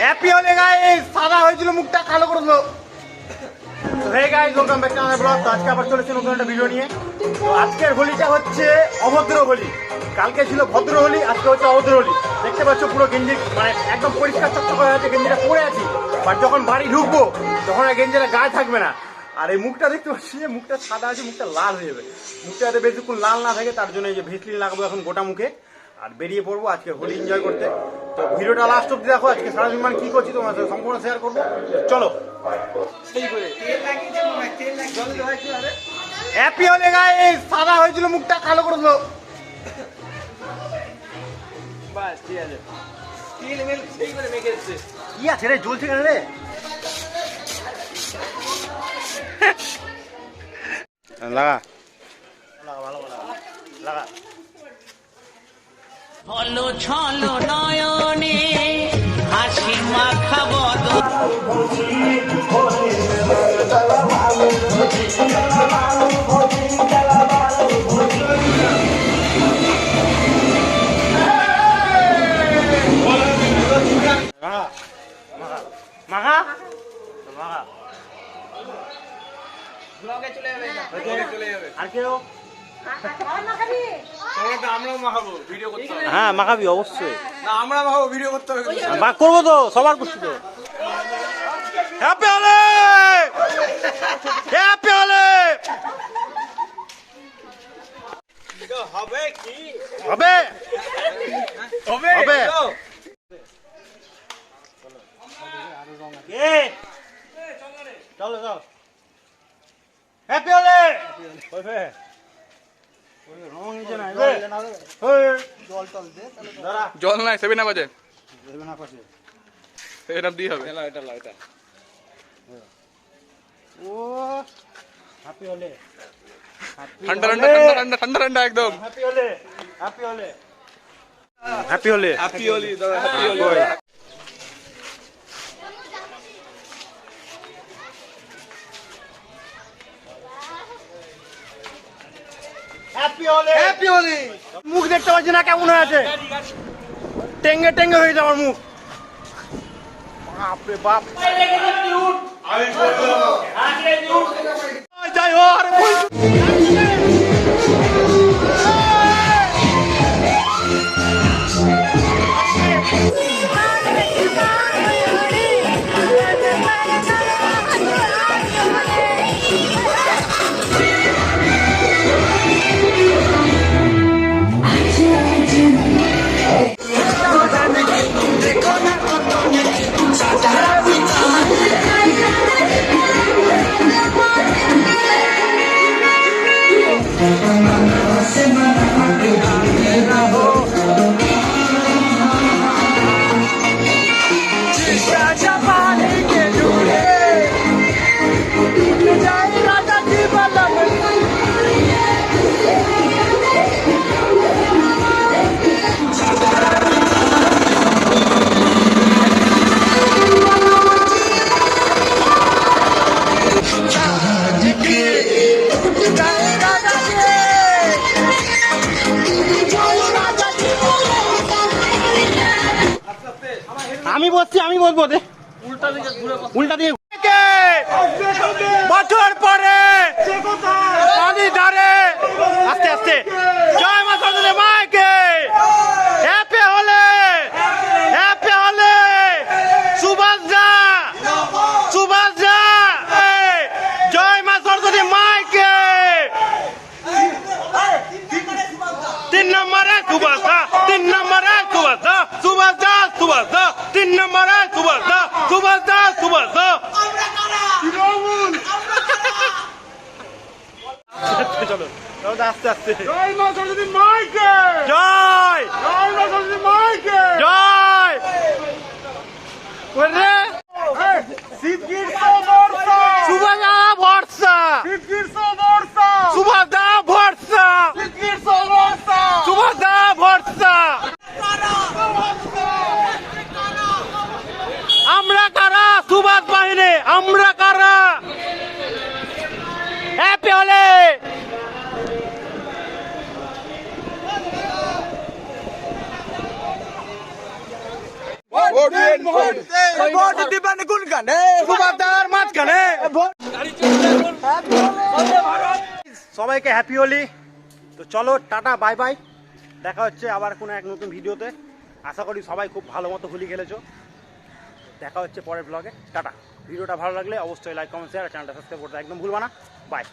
Happy হলে guys সাদা হয়েছিল, মুখটা কালো করে দিল। হে গাইস ওয়েলকাম ব্যাক আজকে আবার চলেছি একটা ভিডিও নিয়ে। আজকের হোলিটা হচ্ছে অভদ্র হোলি। কালকে ছিল ভদ্র হোলি, আজকে হচ্ছে অভদ্র হোলি। দেখতে পাচ্ছ পুরো গেঞ্জি মানে একদম পরিষ্কার চকচক হয়ে গেঞ্জিটা পরে আছি। বাট যখন বাড়ি ঢুকবো, তখন আর গেঞ্জিটা গায়ে থাকবে না। আর এই মুখটা দেখতে পাচ্ছি যে মুখটা সাদা আছে মুখটা লাল হয়ে যাবে। মুখটা যাতে বেশিক্ষণ লাল না থাকে তার জন্য এই যে ভেসলিন লাগাবো এখন গোটা মুখে। আর বেরিয়ে পড়ব আজকে হোলি এনজয় করতে। তো ভিডিওটা লাস্ট অব্দি দেখো আজকে সারাদিন মানে কি করছি তোমার সাথে সম্পূর্ণ শেয়ার করব। চলো। হ্যাপি হলে গাইস সাদা হয়েছিল মুখটা কালো করে দিল। বাস ঠিক আছে। কি আছে রে জ্বলছে কেন রে লাগা। লাগা ভালো ছলো নয়নে হাসি মাখা বদন মাখা মাখা? মাখা ব্লগে চলে যাবে ব্লগে চলে যাবে। আর কেউ তোমরা আমরাও মাখাবো ভিডিও করতে হবে। হ্যাঁ মাখাবি অবশ্যই। না আমরা মাখাবো ভিডিও করতে হবে। বা করব তো সবার করছি তো। হ্যাপি হলে হ্যাপি হলে হবে কি? হবে। হবে হবে। চলো। চলো চলো হ্যাপি হলে হবে রং নিচে নাই বে জল নাই সেভেন আপ আছে। সেভেন আপ দিয়ে হবে। এটা এটা ও হ্যাপি হলে ঠান্ডা ঠান্ডা ঠান্ডা ঠান্ডা ঠান্ডা ঠান্ডা একদম। হ্যাপি হলে হ্যাপি হলে হ্যাপি হলে হ্যাপি হোলি দাদা হ্যাপি হোলি হ্যাপি হলে হ্যাপি মুখ দেখতে পাচ্ছি না কেমন হয়ে আছে? টেঙ্গে টেঙ্গে হয়ে যাবে আমার মুখ। বাপরে বাপ। যাই হোক আমি বলছি আমি বলব দে। উল্টা দিকে উল্টা দিকে বছর পরে পানি ধারে। আস্তে আস্তে। জয় মা সরস্বতী মাকে হ্যাপি হলে হ্যাপি হলে। সুভাষ দা সুভাষ দা। জয় মা সরস্বতী মাকে তিন নম্বরে সুভাষ দা তিন নম্বরে সুভাষ দা। সুভাষ তিন নম্বরে সুভাষ তৃণমূল। চলো। আস্তে আস্তে। জয় মা সরস্বতী মাইকে। জয়! জয় মা সরস্বতী মাইকে। জয় ওরে সুভাদা ভরসা সুভাদা ভরসা সুভাদা ভরসা আমরা কারা সুভাষ বাহিনী আমরা কারা হ্যাপি হলে ভোট দিবেন কোন গানে সুবাদার মাঝখানে। সবাইকে হ্যাপি হোলি। তো চলো টাটা বাই বাই দেখা হচ্ছে আবার কোনো এক নতুন ভিডিওতে। আশা করি সবাই খুব ভালো মতো হোলি খেলেছো। দেখা হচ্ছে পরের ব্লগে টাটা। ভিডিওটা ভালো লাগলে অবশ্যই লাইক কমেন্ট শেয়ার চ্যানেলটা সাবস্ক্রাইব করতে একদম ভুলবা না। বাই